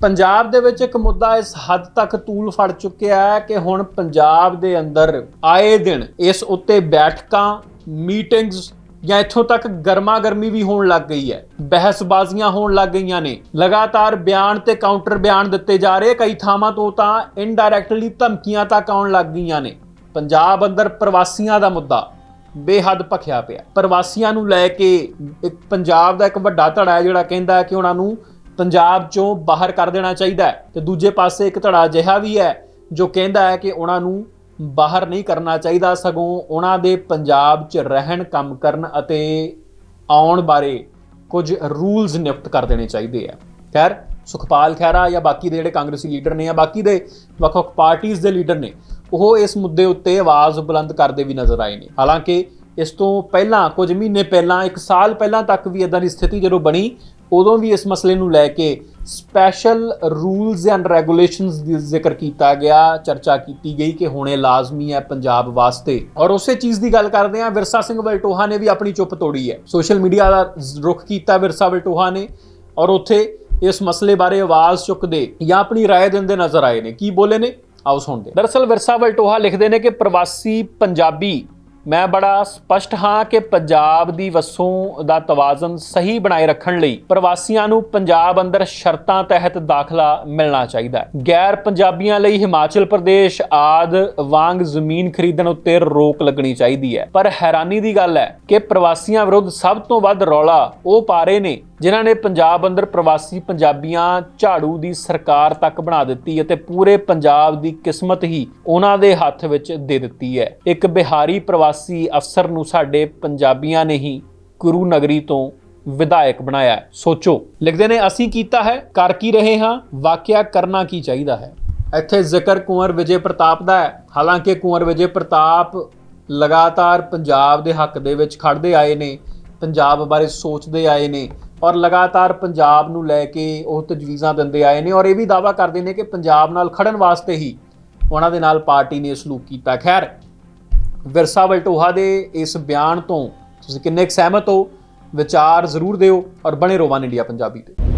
ਪੰਜਾਬ ਦੇ ਵਿੱਚ ਇੱਕ ਮੁੱਦਾ ਇਸ ਹੱਦ ਤੱਕ ਤੂਲ ਫੜ ਚੁੱਕਿਆ ਹੈ ਕਿ ਹੁਣ ਪੰਜਾਬ ਦੇ ਅੰਦਰ ਆਏ ਦਿਨ ਇਸ ਉੱਤੇ ਬੈਠਕਾਂ, ਮੀਟਿੰਗਸ ਜਾਂ ਇੱਥੋਂ ਤੱਕ ਗਰਮਾ ਗਰਮੀ ਵੀ ਹੋਣ ਲੱਗ ਗਈ ਹੈ। ਬਹਿਸਬਾਜ਼ੀਆਂ ਹੋਣ ਲੱਗ ਗਈਆਂ ਨੇ। ਲਗਾਤਾਰ ਬਿਆਨ ਤੇ ਕਾਊਂਟਰ ਬਿਆਨ ਦਿੱਤੇ ਜਾ ਰਹੇ। ਕਈ ਥਾਵਾਂ ਤੋਂ ਤਾਂ ਇਨਡਾਇਰੈਕਟਲੀ ਧਮਕੀਆਂ ਤੱਕ ਆਉਣ ਲੱਗ ਗਈਆਂ ਨੇ। ਪੰਜਾਬ ਅੰਦਰ ਪ੍ਰਵਾਸੀਆਂ ਦਾ ਮੁੱਦਾ ਬੇਹੱਦ ਭਖਿਆ ਪਿਆ। ਪ੍ਰਵਾਸੀਆਂ ਨੂੰ ਲੈ ਕੇ ਇੱਕ ਪੰਜਾਬ ਦਾ ਇੱਕ ਵੱਡਾ ਧੜਾ ਹੈ ਜਿਹੜਾ ਕਹਿੰਦਾ ਹੈ ਕਿ ਉਹਨਾਂ ਨੂੰ ਪੰਜਾਬ ਚੋਂ ਬਾਹਰ ਕਰ ਦੇਣਾ ਚਾਹੀਦਾ ਹੈ ਤੇ ਦੂਜੇ ਪਾਸੇ ਇੱਕ ਧੜਾ ਅਜਿਹਾ ਵੀ ਹੈ ਜੋ ਕਹਿੰਦਾ ਹੈ ਕਿ ਉਹਨਾਂ ਨੂੰ ਬਾਹਰ ਨਹੀਂ ਕਰਨਾ ਚਾਹੀਦਾ, ਸਗੋਂ ਉਹਨਾਂ ਦੇ ਪੰਜਾਬ 'ਚ ਰਹਿਣ, ਕੰਮ ਕਰਨ ਅਤੇ ਆਉਣ ਬਾਰੇ ਕੁਝ ਰੂਲਸ ਨਿਯੁਕਤ ਕਰ ਦੇਣੇ ਚਾਹੀਦੇ ਆ ਖੈਰ, ਸੁਖਪਾਲ ਖਹਿਰਾ ਜਾਂ ਬਾਕੀ ਦੇ ਜਿਹੜੇ ਕਾਂਗਰਸੀ ਲੀਡਰ ਨੇ ਜਾਂ ਬਾਕੀ ਦੇ ਵੱਖ-ਵੱਖ ਪਾਰਟੀਆਂ ਦੇ ਲੀਡਰ ਨੇ, ਉਹ ਇਸ ਮੁੱਦੇ ਉੱਤੇ ਆਵਾਜ਼ ਬੁਲੰਦ ਕਰਦੇ ਵੀ ਨਜ਼ਰ ਆਏ ਨੇ। ਹਾਲਾਂਕਿ ਇਸ ਤੋਂ ਪਹਿਲਾਂ, ਕੁਝ ਮਹੀਨੇ ਪਹਿਲਾਂ, ਇੱਕ ਸਾਲ ਪਹਿਲਾਂ ਤੱਕ ਵੀ ਇਦਾਂ ਦੀ ਸਥਿਤੀ ਜਦੋਂ ਬਣੀ ਉਦੋਂ ਵੀ ਇਸ ਮਸਲੇ ਨੂੰ ਲੈ ਕੇ ਸਪੈਸ਼ਲ ਰੂਲਸ ਐਂਡ ਰੈਗੂਲੇਸ਼ਨਸ ਦੀ ਜ਼ਿਕਰ ਕੀਤਾ ਗਿਆ ਚਰਚਾ ਕੀਤੀ ਗਈ ਕਿ ਹੁਣ ਇਹ ਲਾਜ਼ਮੀ ਹੈ ਪੰਜਾਬ ਵਾਸਤੇ ਔਰ ਉਸੇ ਚੀਜ਼ ਦੀ ਗੱਲ ਕਰਦੇ ਹਾਂ ਵਿਰਸਾ ਸਿੰਘ ਵਲਟੋਹਾ ਨੇ ਵੀ ਆਪਣੀ ਚੁੱਪ ਤੋੜੀ ਹੈ ਸੋਸ਼ਲ ਮੀਡੀਆ ਦਾ ਰੁਖ ਕੀਤਾ ਵਿਰਸਾ ਵਲਟੋਹਾ ਨੇ ਔਰ ਉੱਥੇ ਇਸ ਮਸਲੇ ਬਾਰੇ ਆਵਾਜ਼ ਚੁੱਕਦੇ ਜਾਂ ਆਪਣੀ رائے ਦਿੰਦੇ ਨਜ਼ਰ ਆਏ ਨੇ ਕੀ ਬੋਲੇ ਨੇ ਆਓ ਸੁਣਦੇ ਦਰਅਸਲ ਵਿਰਸਾ ਵਲਟੋਹਾ ਲਿਖਦੇ ਨੇ ਕਿ ਪ੍ਰਵਾਸੀ ਪੰਜਾਬੀ ਮੈਂ ਬੜਾ ਸਪਸ਼ਟ ਹਾਂ ਕਿ ਪੰਜਾਬ ਦੀ ਵਸੋਂ ਦਾ ਤਵਾਜ਼ਨ ਸਹੀ ਬਣਾਏ ਰੱਖਣ ਲਈ ਪ੍ਰਵਾਸੀਆਂ ਨੂੰ ਪੰਜਾਬ ਅੰਦਰ ਸ਼ਰਤਾਂ ਤਹਿਤ ਦਾਖਲਾ ਮਿਲਣਾ ਚਾਹੀਦਾ ਹੈ। ਗੈਰ ਪੰਜਾਬੀਆਂ ਲਈ ਹਿਮਾਚਲ ਪ੍ਰਦੇਸ਼ ਆਦ ਵਾਂਗ ਜ਼ਮੀਨ ਖਰੀਦਣ ਉੱਤੇ ਰੋਕ ਲੱਗਣੀ ਚਾਹੀਦੀ ਹੈ। ਪਰ ਹੈਰਾਨੀ ਦੀ ਗੱਲ ਹੈ ਕਿ ਪ੍ਰਵਾਸੀਆਂ ਵਿਰੁੱਧ ਸਭ ਤੋਂ ਵੱਧ ਰੌਲਾ ਉਹ ਪਾ ਰਹੇ ਨੇ ਜਿਨ੍ਹਾਂ ਨੇ ਪੰਜਾਬ ਅੰਦਰ ਪ੍ਰਵਾਸੀ ਪੰਜਾਬੀਆਂ ਝਾੜੂ ਦੀ ਸਰਕਾਰ ਤੱਕ ਬਣਾ ਦਿੱਤੀ ਅਤੇ ਪੂਰੇ ਪੰਜਾਬ ਦੀ ਕਿਸਮਤ ਹੀ ਉਹਨਾਂ ਦੇ ਹੱਥ ਵਿੱਚ ਦੇ ਦਿੱਤੀ ਹੈ। ਇੱਕ ਬਿਹਾਰੀ ਪ੍ਰਵਾਸੀ ਅਫਸਰ ਨੂੰ ਸਾਡੇ ਪੰਜਾਬੀਆਂ ਨੇ ਹੀ ਗੁਰੂ ਨਗਰੀ ਤੋਂ ਵਿਧਾਇਕ ਬਣਾਇਆ ਸੋਚੋ, ਲਿਖਦੇ ਨੇ, ਅਸੀਂ ਕੀਤਾ ਹੈ, ਕਰ ਕੀ ਰਹੇ ਹਾਂ? ਵਾਕਿਆ ਕਰਨਾ ਕੀ ਚਾਹੀਦਾ ਹੈ? ਇੱਥੇ ਜ਼ਿਕਰ ਕੁੰਵਰ ਵਿਜੇ ਪ੍ਰਤਾਪ ਦਾ ਹੈ। ਹਾਲਾਂਕਿ ਕੁੰਵਰ ਵਿਜੇ ਪ੍ਰਤਾਪ ਲਗਾਤਾਰ ਪੰਜਾਬ ਦੇ ਹੱਕ ਦੇ ਵਿੱਚ ਖੜਦੇ ਆਏ ਨੇ, ਪੰਜਾਬ ਬਾਰੇ ਸੋਚਦੇ ਆਏ ਨੇ ਔਰ ਲਗਾਤਾਰ ਪੰਜਾਬ ਨੂੰ ਲੈ ਕੇ ਉਹ ਤਜਵੀਜ਼ਾਂ ਦਿੰਦੇ ਆਏ ਨੇ ਔਰ ਇਹ ਵੀ ਦਾਵਾ ਕਰਦੇ ਨੇ ਕਿ ਪੰਜਾਬ ਨਾਲ ਖੜਨ ਵਾਸਤੇ ਹੀ ਉਹਨਾਂ ਦੇ ਨਾਲ ਪਾਰਟੀ ਨੇ ਸਲੂਕ ਕੀਤਾ। ਖੈਰ, ਵਿਰਸਾ ਵਲਟੋਹਾ ਦੇ ਇਸ ਬਿਆਨ ਤੋਂ ਤੁਸੀਂ ਕਿੰਨੇ ਕੁ ਸਹਿਮਤ ਹੋ? ਵਿਚਾਰ ਜ਼ਰੂਰ ਦਿਓ ਔਰ ਬਣੇ ਰਹੋ ਵਨ ਇੰਡੀਆ ਪੰਜਾਬੀ ਤੇ।